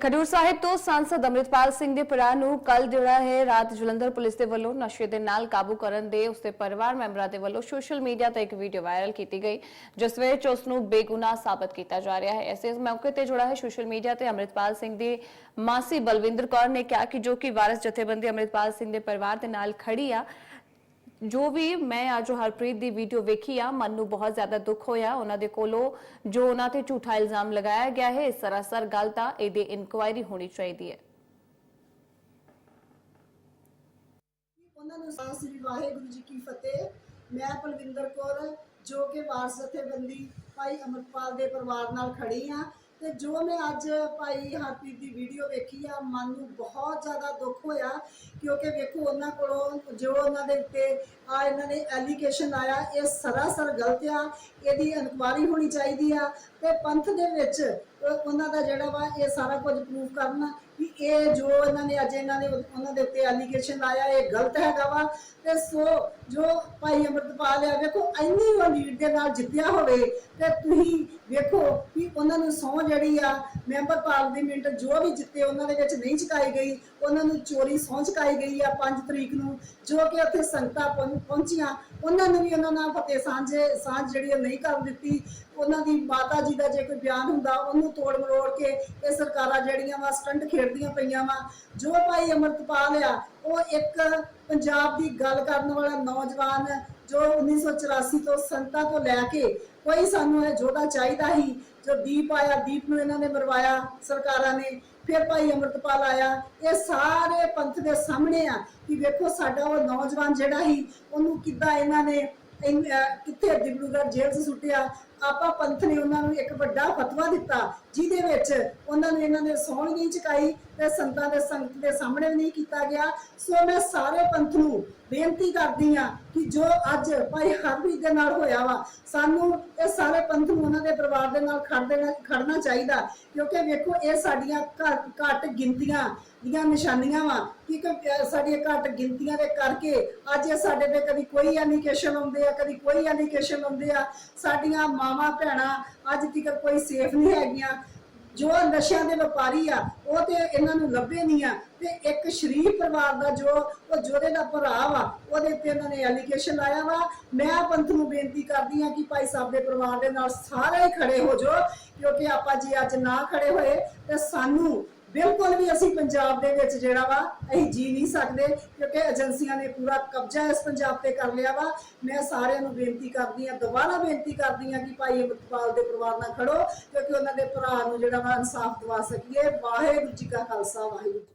ਖਡੂਰ ਸਾਹਿਬ ਤੋਂ ਸੰਸਦ ਅੰਮ੍ਰਿਤਪਾਲ ਸਿੰਘ ਦੇ ਭਰਾ ਨੂੰ ਕੱਲ ਜਿਹੜਾ ਹੈ, ਰਾਤ ਜਲੰਧਰ ਪੁਲਿਸ ਦੇ ਵੱਲੋਂ ਨਸ਼ੇ ਦੇ ਨਾਲ ਕਾਬੂ ਕਰਨ ਦੇ ਉਸਦੇ ਪਰਿਵਾਰ ਮੈਂਬਰਾਂ ਦੇ ਵੱਲੋਂ ਸੋਸ਼ਲ ਮੀਡੀਆ ਤੇ ਇੱਕ ਵੀਡੀਓ ਵਾਇਰਲ ਕੀਤੀ ਗਈ, ਜਿਸ ਵਿੱਚ ਉਸ ਨੂੰ ਬੇਗੁਨਾਹ ਸਾਬਤ ਕੀਤਾ ਜਾ ਰਿਹਾ ਹੈ। ਐਸੇ ਮੌਕੇ ਤੇ ਜੁੜਾ ਹੈ ਸੋਸ਼ਲ ਮੀਡੀਆ ਤੇ ਅੰਮ੍ਰਿਤਪਾਲ ਸਿੰਘ ਦੀ ਮਾਸੀ ਬਲਵਿੰਦਰ ਕੌਰ ਨੇ ਕਿਹਾ ਕਿ ਜੋ ਕਿ ਵਾਰਸ ਜਥੇਬੰਦੀ ਅੰਮ੍ਰਿਤਪਾਲ ਸਿੰਘ ਦੇ ਪਰਿਵਾਰ ਦੇ ਨਾਲ ਖੜੀ ਆ ਜੋ ਵੀ ਮੈਂ ਅੱਜ ਹਰਪ੍ਰੀਤ ਦੀ ਵੀਡੀਓ ਵੇਖੀ ਆ, ਮਨ ਨੂੰ ਬਹੁਤ ਜ਼ਿਆਦਾ ਦੁੱਖ ਹੋਇਆ। ਉਹਨਾਂ ਦੇ ਕੋਲੋਂ ਜੋ ਉਹਨਾਂ ਤੇ ਝੂਠਾ ਇਲਜ਼ਾਮ ਲਗਾਇਆ ਗਿਆ ਹੈ ਇਹ ਸਰਾਸਰ ਗਲਤ ਆ ਇਹਦੀ ਇਨਕੁਆਇਰੀ ਹੋਣੀ ਚਾਹੀਦੀ ਹੈ। ਉਹਨਾਂ ਨੂੰ ਸਤਿ ਸ੍ਰੀ ਵਾਹਿਗੁਰੂ ਜੀ ਕੀ ਫਤਿਹ। ਮੈਂ ਪਲਵਿੰਦਰ ਕੌਰ, ਜੋ ਕਿ ਵਾਰਸ ਜਥੇਬੰਦੀ ਭਾਈ ਅਮਰਪਾਲ ਦੇ ਪਰਿਵਾਰ ਨਾਲ ਖੜੀ ਆ। ਤੇ ਜੋ ਮੈਂ ਅੱਜ ਭਾਈ ਹਰਪ੍ਰੀਤ ਦੀ ਵੀਡੀਓ ਵੇਖੀ ਆ, ਮਨ ਨੂੰ ਬਹੁਤ ਜ਼ਿਆਦਾ ਦੁੱਖ ਹੋਇਆ, ਕਿਉਂਕਿ ਵੇਖੋ ਉਹਨਾਂ ਕੋਲੋਂ ਜੋ ਉਹਨਾਂ ਦੇ ਉੱਤੇ ਆ ਇਹਨਾਂ ਨੇ ਐਲੀਗੇਸ਼ਨ ਆਇਆ, ਇਹ ਸਰਾਸਰ ਗਲਤ ਆ, ਇਹਦੀ ਇਨਕੁਆਰੀ ਹੋਣੀ ਚਾਹੀਦੀ ਆ, ਤੇ ਪੰਥ ਦੇ ਵਿੱਚ ਉਹਨਾਂ ਦਾ ਜਿਹੜਾ ਵਾ ਇਹ ਸਾਰਾ ਕੁਝ ਪ੍ਰੂਫ ਕਰਨਾ ਵੀ ਇਹ ਜੋ ਇਹਨਾਂ ਨੇ ਅੱਜ ਇਹਨਾਂ ਨੇ ਉਹਨਾਂ ਦੇ ਉੱਤੇ ਐਲੀਗੇਸ਼ਨ ਲਾਇਆ ਇਹ ਗਲਤ ਹੈਗਾ ਵਾ, ਤੇ ਸੋ ਜੋ ਭਾਈ ਅਮਰਤਪਾਲ ਆ, ਵੇਖੋ ਇੰਨੀ ਉਹ ਲੀਡ ਦੇ ਨਾਲ ਜਿੱਤਿਆ ਹੋਵੇ, ਤੇ ਤੁਸੀਂ ਵੇਖੋ ਵੀ ਉਹਨਾਂ ਨੂੰ ਸਹੁੰ ਜਿਹੜੀ ਆ ਮੈਂਬਰ ਪਾਰਲੀਮੈਂਟ ਜੋ ਵੀ ਜਿੱਤੇ ਉਹਨਾਂ ਦੇ ਵਿੱਚ ਨਹੀਂ ਚੁਕਾਈ ਗਈ, ਉਹਨਾਂ ਨੂੰ ਚੋਰੀ ਸਹੁੰ ਚੁਕਾਈ ਗਈ ਆ 5 ਤਰੀਕ ਨੂੰ, ਜੋ ਕਿ ਉੱਥੇ ਸੰਗਤਾਂ ਪਹੁੰਚੀਆਂ, ਉਹਨਾਂ ਨੂੰ ਵੀ ਉਹਨਾਂ ਨਾਲ ਫਤਿਹ ਸਾਂਝੇ, ਸਾਂਝ ਜਿਹੜੀ ਨਹੀਂ ਕਰਨ ਦਿੱਤੀ। ਉਹਨਾਂ ਦੀ ਮਾਤਾ ਜੀ ਦਾ ਜੇ ਕੋਈ ਬਿਆਨ ਹੁੰਦਾ, ਉਹਨੂੰ ਤੋੜ ਮਰੋੜ ਕੇ ਇਹ ਸਰਕਾਰਾਂ ਜਿਹੜੀਆਂ ਵਾ ਸਟੰਟ ਖੇਡਦੀਆਂ ਪਈਆਂ ਵਾ। ਜੋ ਭਾਈ ਅਮਰਤਪਾਲ ਆ, ਉਹ ਇੱਕ ਪੰਜਾਬ ਦੀ ਗੱਲ ਕਰਨ ਵਾਲਾ ਨੌਜਵਾਨ ਜੋ 1984 ਤੋਂ ਸੰਤਾ ਤੋਂ ਲੈ ਕੇ ਕੋਈ ਸਾਨੂੰ ਇਹ ਯੋਧਾ ਚਾਹੀਦਾ ਹੀ ਜੋ ਦੀਪ ਆਇਆ, ਦੀਪ ਨੂੰ ਇਹਨਾਂ ਨੇ ਮਰਵਾਇਆ, ਸਰਕਾਰਾਂ ਨੇ, ਫਿਰ ਭਾਈ ਅਮਰਤਪਾਲ ਆਇਆ। ਇਹ ਸਾਰੇ ਪੰਥ ਦੇ ਸਾਹਮਣੇ ਆ ਕਿ ਵੇਖੋ ਸਾਡਾ ਉਹ ਨੌਜਵਾਨ ਜਿਹੜਾ ਸੀ, ਉਹਨੂੰ ਕਿੱਦਾਂ ਇਹਨਾਂ ਨੇ ਕਿੱਥੇ ਡਿਬਰੂਗੜ੍ਹ ਜੇਲ੍ਹ 'ਚ ਸੁੱਟਿਆ ਆਪਾਂ ਪੰਥ ਨੇ ਉਹਨਾਂ ਨੂੰ ਇੱਕ ਵੱਡਾ ਫਤਵਾ ਦਿੱਤਾ, ਜਿਹਦੇ ਵਿੱਚ ਉਹਨਾਂ ਨੂੰ ਇਹਨਾਂ ਨੇ ਸੌਣ ਨਹੀਂ ਚੁਕਾਈ ਤੇ ਸੰਤਾਂ ਦੇ ਸੰਗਤ ਦੇ ਸਾਹਮਣੇ ਨਹੀਂ ਕੀਤਾ ਗਿਆ। ਸੋ ਮੈਂ ਸਾਰੇ ਪੰਥ ਨੂੰ ਬੇਨਤੀ ਕਰਦੀ ਆ ਕਿ ਜੋ ਅੱਜ ਭਾਈ ਹਰਪ੍ਰੀਤ ਦੇ ਨਾਲ ਹੋਇਆ ਵਾ, ਸਾਨੂੰ ਇਹ ਸਾਰੇ ਪੰਥ ਨੂੰ ਉਹਨਾਂ ਦੇ ਪਰਿਵਾਰ ਦੇ ਨਾਲ ਖੜਦੇ ਖੜਨਾ ਚਾਹੀਦਾ, ਕਿਉਂਕਿ ਵੇਖੋ ਇਹ ਸਾਡੀਆਂ ਘੱਟ ਘੱਟ ਗਿਣਤੀਆਂ ਦੀਆਂ ਨਿਸ਼ਾਨੀਆਂ ਵਾ, ਕਿ ਸਾਡੀਆਂ ਘੱਟ ਗਿਣਤੀਆਂ ਦੇ ਕਰਕੇ ਅੱਜ ਇਹ ਸਾਡੇ ਤੇ ਕਦੀ ਕੋਈ ਐਲੀਗੇਸ਼ਨ ਆਉਂਦੇ ਆ, ਕਦੀ ਕੋਈ ਐਲੀਗੇਸ਼ਨ ਆਉਂਦੇ ਆ, ਸਾਡੀਆਂ ਮਾਵਾਂ, ਭੈਣਾਂ, ਅੱਜ ਤੱਕ ਕੋਈ ਸੇਫ ਨਹੀਂ ਹੈਗੀਆਂ। ਜੋ ਨਸ਼ਿਆਂ ਦੇ ਵਪਾਰੀ ਆ, ਉਹ ਤੇ ਇਹਨਾਂ ਨੂੰ ਲੱਭੇ ਨਹੀਂ ਆ। ਤੇ ਇੱਕ ਸ਼ਰੀਫ ਪਰਿਵਾਰ ਦਾ ਜੋ, ਉਹ ਜੋਦੇ ਦਾ ਭਰਾ ਵਾ, ਉਹਦੇ ਤੇ ਇਹਨਾਂ ਨੇ ਐਲੀਗੇਸ਼ਨ ਲਾਇਆ ਵਾ। ਮੈਂ ਪੰਥ ਨੂੰ ਬੇਨਤੀ ਕਰਦੀ ਆ ਕਿ ਭਾਈ ਸਾਹਿਬ ਦੇ ਪਰਿਵਾਰ ਦੇ ਨਾਲ ਸਾਰੇ ਖੜੇ ਹੋ ਜੋ ਕਿਉਂਕਿ ਆਪਾਂ ਜੇ ਅੱਜ ਨਾ ਖੜੇ ਹੋਏ, ਤੇ ਸਾਨੂੰ ਬਿਲਕੁਲ ਵੀ ਅਸੀਂ ਪੰਜਾਬ ਦੇ ਵਿੱਚ ਜਿਹੜਾ ਵਾ, ਅਸੀਂ ਜੀ ਨਹੀਂ ਸਕਦੇ ਕਿਉਂਕਿ ਏਜੰਸੀਆਂ ਨੇ ਪੂਰਾ ਕਬਜ਼ਾ ਇਸ ਪੰਜਾਬ ਤੇ ਕਰ ਲਿਆ ਵਾ। ਮੈਂ ਸਾਰਿਆਂ ਨੂੰ ਬੇਨਤੀ ਕਰਦੀ ਆ ਦੁਬਾਰਾ ਬੇਨਤੀ ਕਰਦੀ ਆ ਕਿ ਭਾਈ ਅਮਰਪਾਲ ਦੇ ਪਰਿਵਾਰ ਨਾਲ ਖੜੋ ਕਿਉਂਕਿ ਉਹਨਾਂ ਦੇ ਭਰਾ ਨੂੰ ਜਿਹੜਾ ਵਾ ਇਨਸਾਫ ਦਿਵਾ ਸਕੀਏ। ਵਾਹਿਗੁਰੂ ਜੀ ਕਾ ਖਾਲਸਾ, ਵਾਹਿਗੁਰੂ ਜੀ